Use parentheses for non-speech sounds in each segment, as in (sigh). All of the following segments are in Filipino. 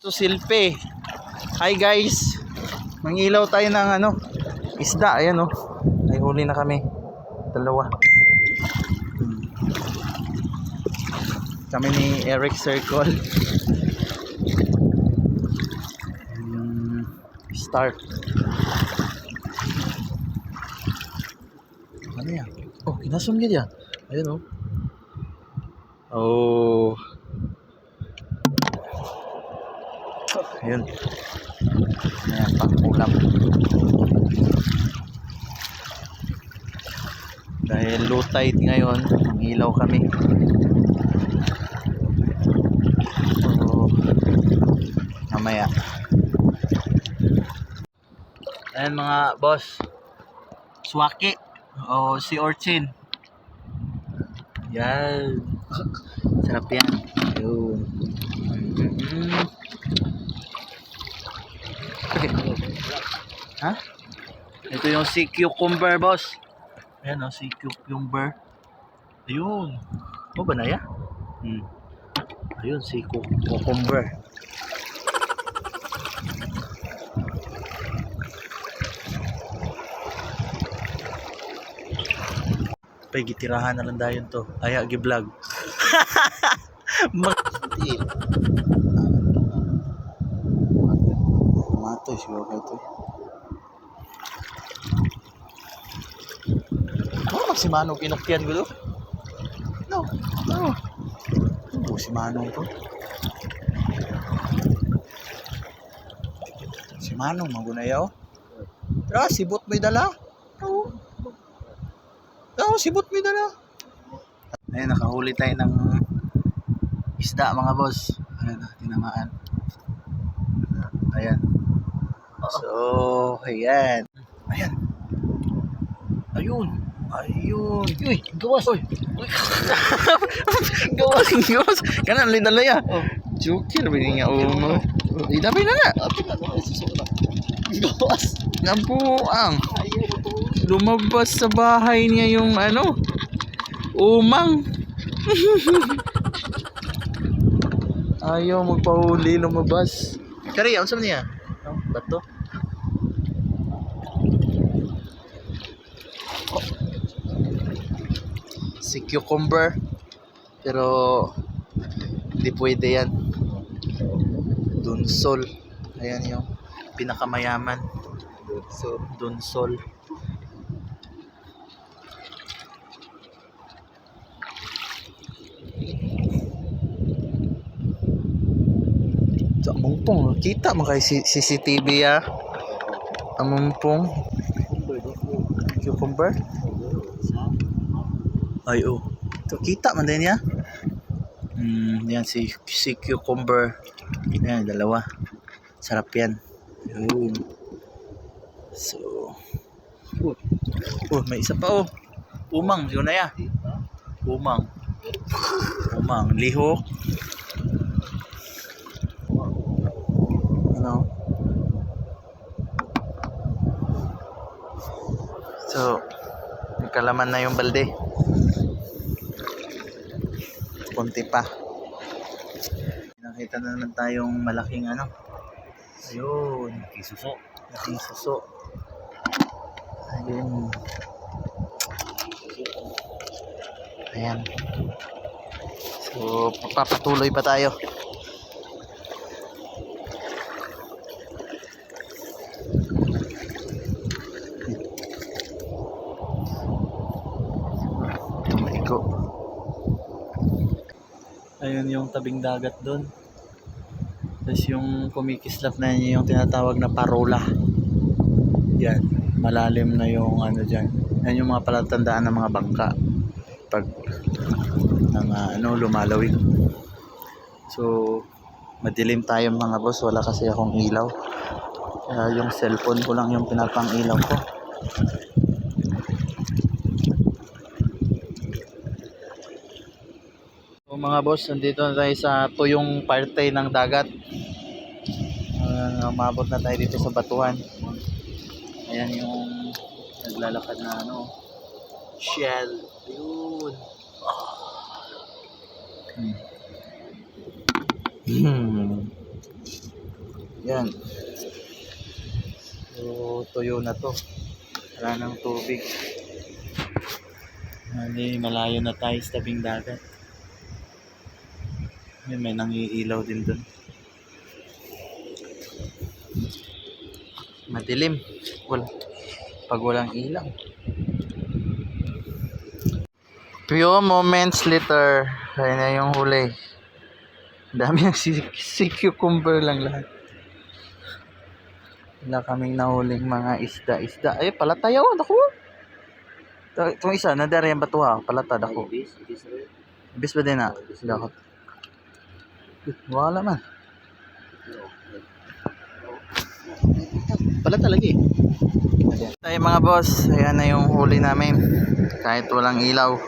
So silpe. Hi guys. Mangilaw tayo ng ano, isda. Ayan oh. Ay huli na kami. Dalawa. Kami ni Eric Circle. Hmm, Start. Ano yan? Oh, kinasum gid yan. Ayun oh. Oh. Ayun. Ayan, pang-ulam. Dahil low tide ngayon, ilaw kami. So, mamaya. Ayan mga boss. Swaki. O si Orchin. Yan. Sarap yan. Yun. Mm. Ha? Ito yung sea cucumber, boss. Ayan o, sea cucumber. Ayun. O ba na ya? Hmm. Ayun, sea cu- cucumber. Pay, gitirahan na lang dayon to. Aya, gi-vlog. Mag- (laughs) (laughs) Siguro ka ito. Oh, si Manong kinukyan ko to. No, no. Oh, si Manong to. Si Manong, magunayaw. Tara, sibot may dala. Oo. Oo, sibot may dala. Ayun, nakahuli tayo ng isda mga boss. Ayan, tinamaan. Ayan. So, ayan. Ayan. Ayun. Ayun. Uy, gawas. Uy. (laughs) gawas, gawas. Kanan, lidala ya. Oh. Jukir, bini nga umo. Idapin na na. Gawas. Nabuang. Lumabas sa bahay niya yung ano. Umang. (laughs) Ayaw magpahuli, lumabas. Kari, saan niya? Oh, bato. Si cucumber. Pero hindi pwede yan. Dunsol. Ayan yung pinakamayaman. So, Dunsol. Sa mumpong, kita mo kay CCTV ya. Ang mumpong. Cucumber. Ay oh. Ito kita man din ya. Hmm, yan si, si cucumber. Yan, dalawa. Sarap yan. Yun. So, oh, may isa pa oh. Umang, yun na ya. Umang. Umang, lihok. Ano? So, may kalaman na yung balde. Kunti pa. Nakita na naman tayong malaking ano. Ayun. isuso. Malaking suso. Ayun. Ayan. So, papatuloy pa tayo. Ayun yung tabing dagat doon. Tapos yung kumikislap na yun yung tinatawag na parola. Yan. Malalim na yung ano dyan. Yan yung mga palatandaan ng mga bangka. Pag ng ah, ano, lumalawig. So, madilim tayo mga boss. Wala kasi akong ilaw. Kaya yung cellphone ko lang yung pinapang ilaw ko. Mga boss, nandito na tayo sa tuyong parte ng dagat. Uh, umabot na tayo dito sa batuhan. Ayan yung naglalakad na ano, shell. Yun. Hmm. (clears throat) Hmm. Yan. So, tuyo na to. Wala nang tubig. Hindi, malayo na tayo sa tabing dagat. May, may nangiilaw din dun. Madilim. Wala. Pag walang ilaw. Few moments later, ayun na yung huli. Dami ng si, si cucumber lang lahat. Wala kaming nahuling mga isda-isda. Ay, palata yun. Ako. Ito- Itong isa, nadari yung batuha. Palata, ako. Bis ba din na? Dakot. Wala man. Palata lagi. Tayo mga boss, ayan na yung huli namin. Kahit walang ilaw.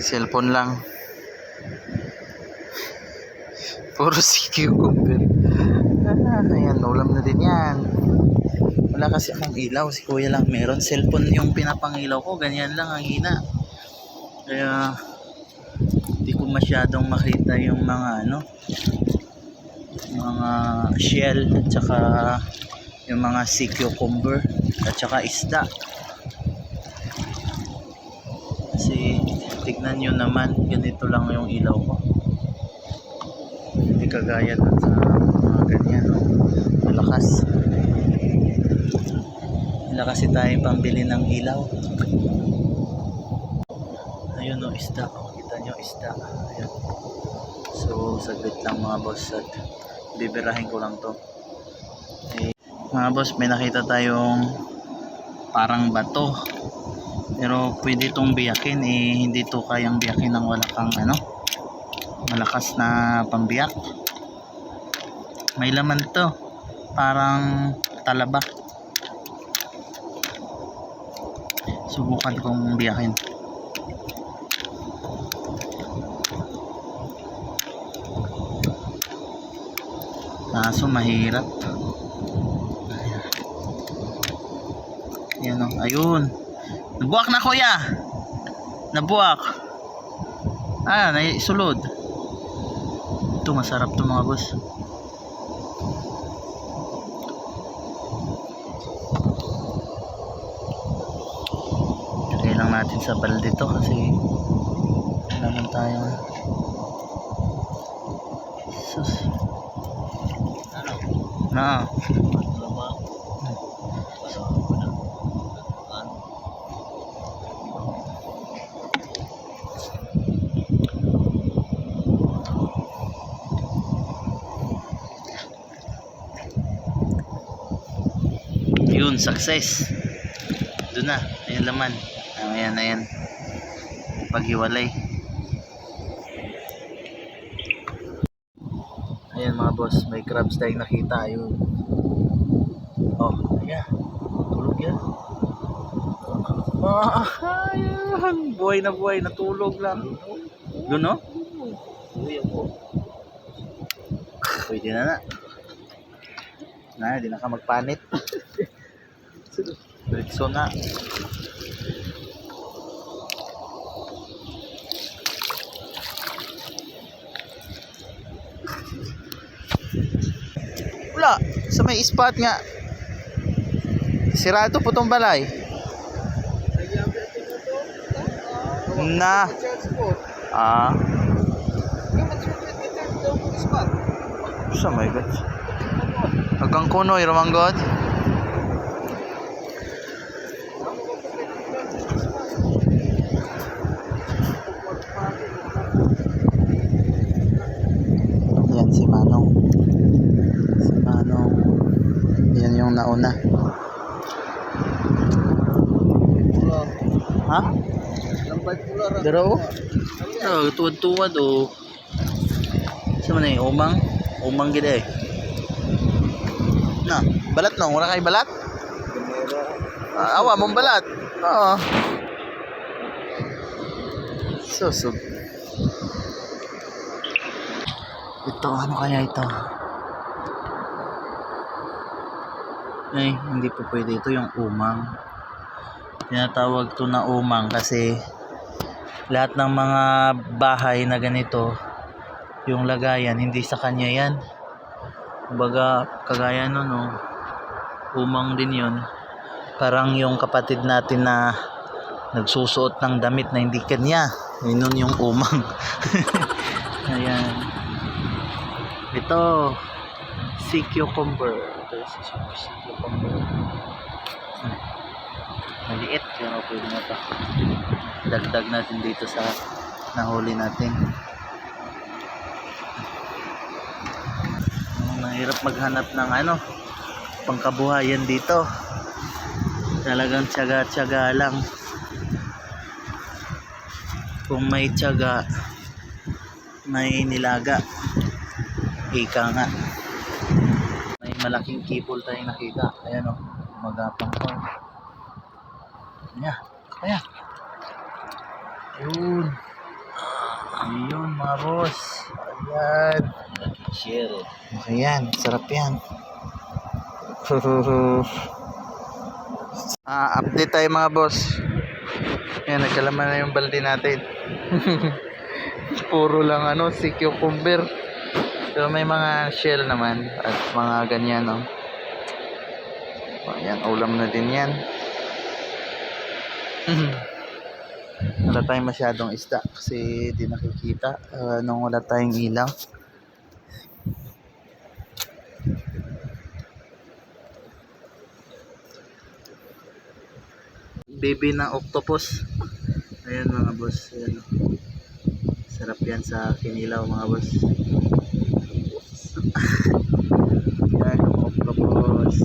Cellphone lang. (laughs) Puro si cucumber. Ah, ayan, ulam na din yan. Wala kasi akong ilaw. Si kuya lang meron. Cellphone yung pinapangilaw ko. Ganyan lang ang hina. Kaya, ko masyadong makita yung mga ano, mga shell at saka yung mga sea cucumber at saka isda. Kasi tignan nyo naman, ganito lang yung ilaw ko. Hindi kagaya dun sa mga ganyan, malakas. Wala kasi tayo pambili ng ilaw. Ayun no, isda. Nyo isda. Ayun. So, saglit lang mga boss at bibirahin ko lang to. Eh, mga boss, may nakita tayong parang bato. Pero pwede itong biyakin eh hindi to kayang biyakin ng wala kang ano malakas na pambiyak. May laman to. Parang talaba. Subukan kong biyakin. Kaso mahirap. Yan o. Ayun. Nabuwak na kuya. Nabuwak. Ah, naisulod. Ito masarap to mga boss. Lagay natin sa balde to kasi wala naman tayo. Sus. Na. Yun, success. Doon na, ayan laman. Ayan, ayan. Paghiwalay. Mga boss, may crabs tayong nakita. Ayun. Oh, ayan. Tulog yan. Ah, ayan. (laughs) Buhay na buhay, natulog lang. Doon no? Pwede na na. Na, di na ka magpanit. (laughs) Diretso na. Wala. Sa may spot nga. Sirado po tong balay. Na. Ah. Sa may god. Hanggang kuno, iramang god. Yan si Manong. Si Manong. Yan yung nauna. Ha? Daro? Oh, tuwad-tuwad oh. Sa man umang? Umang gid eh. Na, balat no, wala kay balat? Ah, awa mong balat. Oo. Susog. Ito, ano kaya ito? Ay, hindi po pwede. Ito yung umang. Tinatawag to na umang kasi lahat ng mga bahay na ganito, yung lagayan, hindi sa kanya yan. Kumbaga, kagaya nun, no, umang din yun. Parang yung kapatid natin na nagsusuot ng damit na hindi kanya. Yun yung umang. (laughs) Ayan. Ito, sea cucumber. Ito yung sea sea cucumber. Hmm. Maliit, pero pwede na ito. Dagdag natin dito sa nahuli natin. Mahirap maghanap ng ano, pangkabuhayan dito. Talagang tiyaga-tiyaga lang. Kung may tiyaga, may nilaga. Ika nga. Malaking kipol tayong nakita. Ayan o, magapang ko. Ayan, ayan. Yun. Ayun mga boss. Ayan. Share. Ayan, sarap yan. (laughs) ah, update tayo mga boss. Ayan, nagkalaman na yung balde natin. (laughs) Puro lang ano, si cucumber. Pero may mga shell naman at mga ganyan, no. Ayan, ulam na din yan. (laughs) wala tayong masyadong isda kasi di nakikita ah, nung wala tayong ilaw. baby na octopus ayan mga boss ayan. oh. sarap yan sa kinilaw mga boss yan yung octopus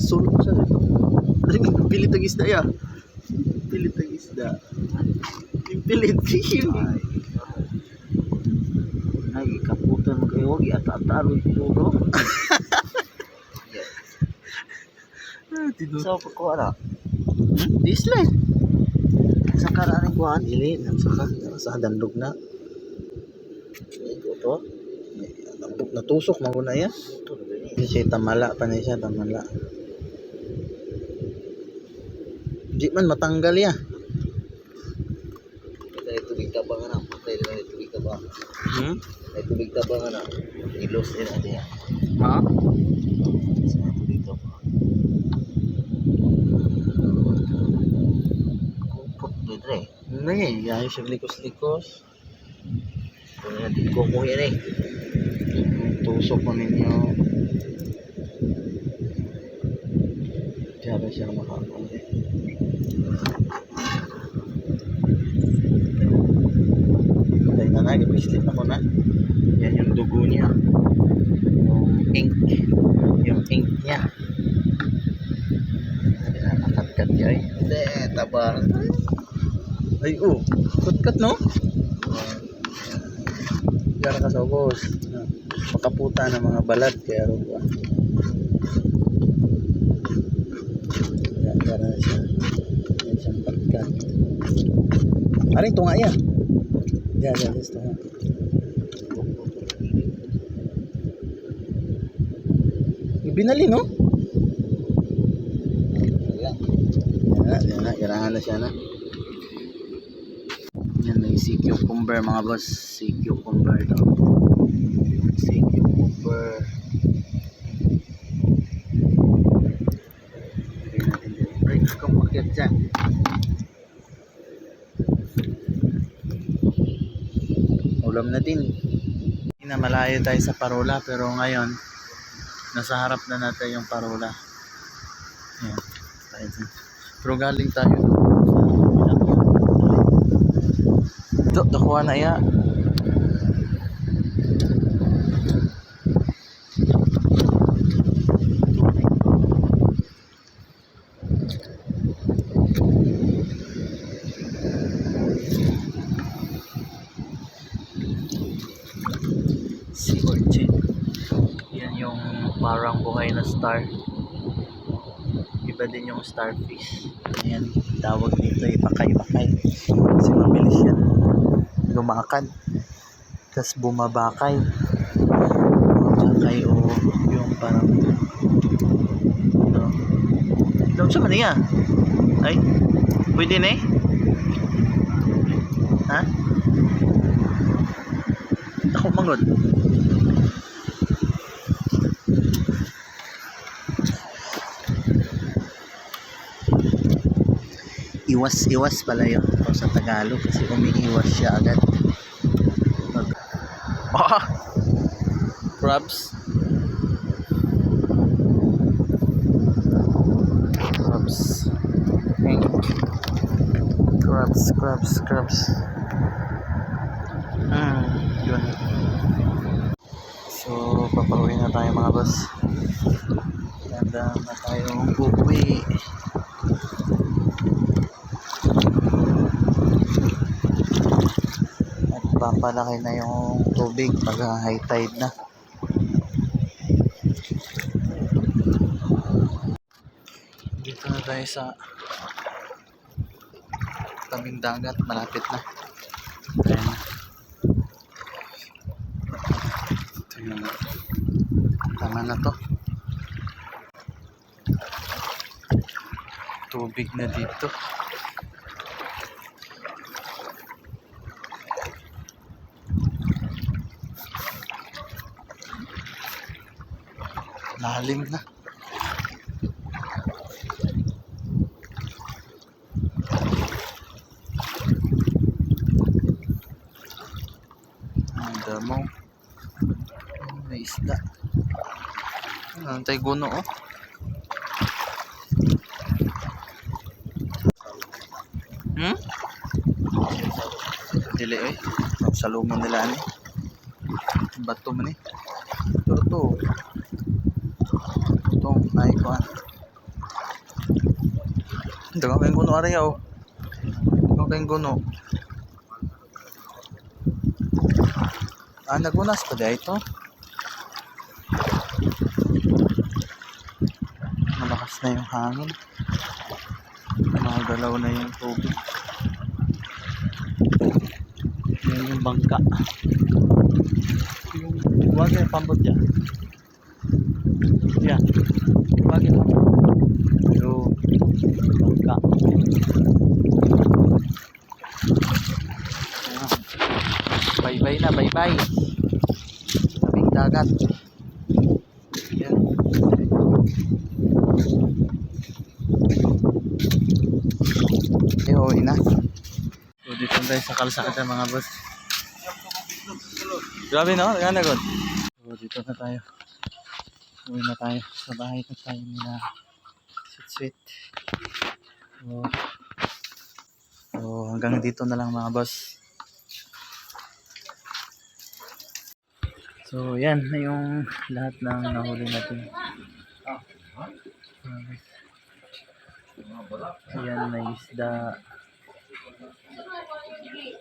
sulok siya rito Ay, pilit ang isda ya pilit ang isda yung pilit Ay, ikaputan mo kayo. Huwag ata-ataro ito. bro. Ah, tinuto. So, pagkuha na. Hmm? Disla eh. Sa karaan kuhaan, ili. Sa sa dandog na. Ito Natusok maguna yan. Siya tamala pa na siya, tamala. Di man matanggal ya. Patay tubig tabang na. Patay na tubig tabang. Hmm? Patay tubig tabang na. Ilos din natin yan. Ha? Hindi, yayo siya likos-likos. Kung natin kumuha yan eh. Tusok ko ninyo. Diyan siya makakuli. Patay na na, gipislit ako na. Yan yung dugo niya. Yung ink. Yung ink niya. Nakakat niya eh. Hindi, tabang. Ay, oh. Kat-kat, no? Gara ka sa boss. Makaputa ng mga balat. Kaya ro ba? Yan, gara na siya. Yan siyang kat-kat. Aring tunga yan. Yan, yan, yan. Tunga. Ibinali, no? Ayan. Yan na, yan na. Ganahan na siya na. Sea cucumber mga boss. Sea cucumber daw. Sea cucumber. Break ka umakyat dyan. Ulam na din. Na malayo tayo sa parola pero ngayon nasa harap na natin yung parola. Ayan. Tayo dyan. Pero galing tayo Ito, dakuha na iya. Si Orchid. Yan yung parang buhay na star. Iba din yung starfish. Ayan, tawag dito ipakay-bakay. Kasi mabilis yan lumakad. Tapos bumabakay. Bumabakay o yung parang ito. Ito sa maniya. Ay, pwede na eh. Ha? Ako mangod. Iwas-iwas pala yun sa Tagalog kasi umiiwas siya agad. Ah! Crabs. Crabs. Pink. Crabs, crabs, crabs. Hmm, yun. So, papauwi na tayo mga boss. Ganda na tayong. At papalaki na yung tubig pag high tide na. Dito na tayo sa tabing dagat. Malapit na. Ayan na. Ito yung tama na to. Tubig na dito. Lalim na. Ang damo. May isda. Ang tay guno oh. Hmm? Dili eh. Salumon nila ni. Bato man eh. Pero to. Ito, ay ko ah. Daga kayong guno ari oh. Daga kayong guno. Ah, nagunas pa dahil ito. Malakas na yung hangin. Magalaw na yung tubig. Yan yung bangka. Yung wag yung pambot. Yan. Wag yung pambot. Yung bangka. Ayan. Bye-bye na, bye-bye. Tabing dagat. Uwi na. So, dito tayo sa kalsada mga boss. Grabe no? Ganda god. So, dito na tayo. Uwi na tayo. Sa bahay na tayo nila. Sweet sweet. So, so, hanggang dito na lang mga boss. So, yan na yung lahat ng nahuli natin. Ayan, may isda. Itu.